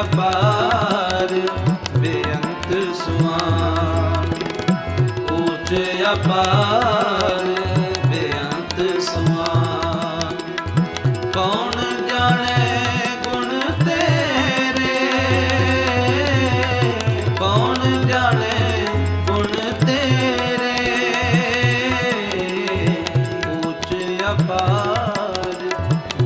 ਅਪਾਰ ਬੇਅੰਤ ਸੁਆਮੀ ਉੱਚ ਅਪਾਰ।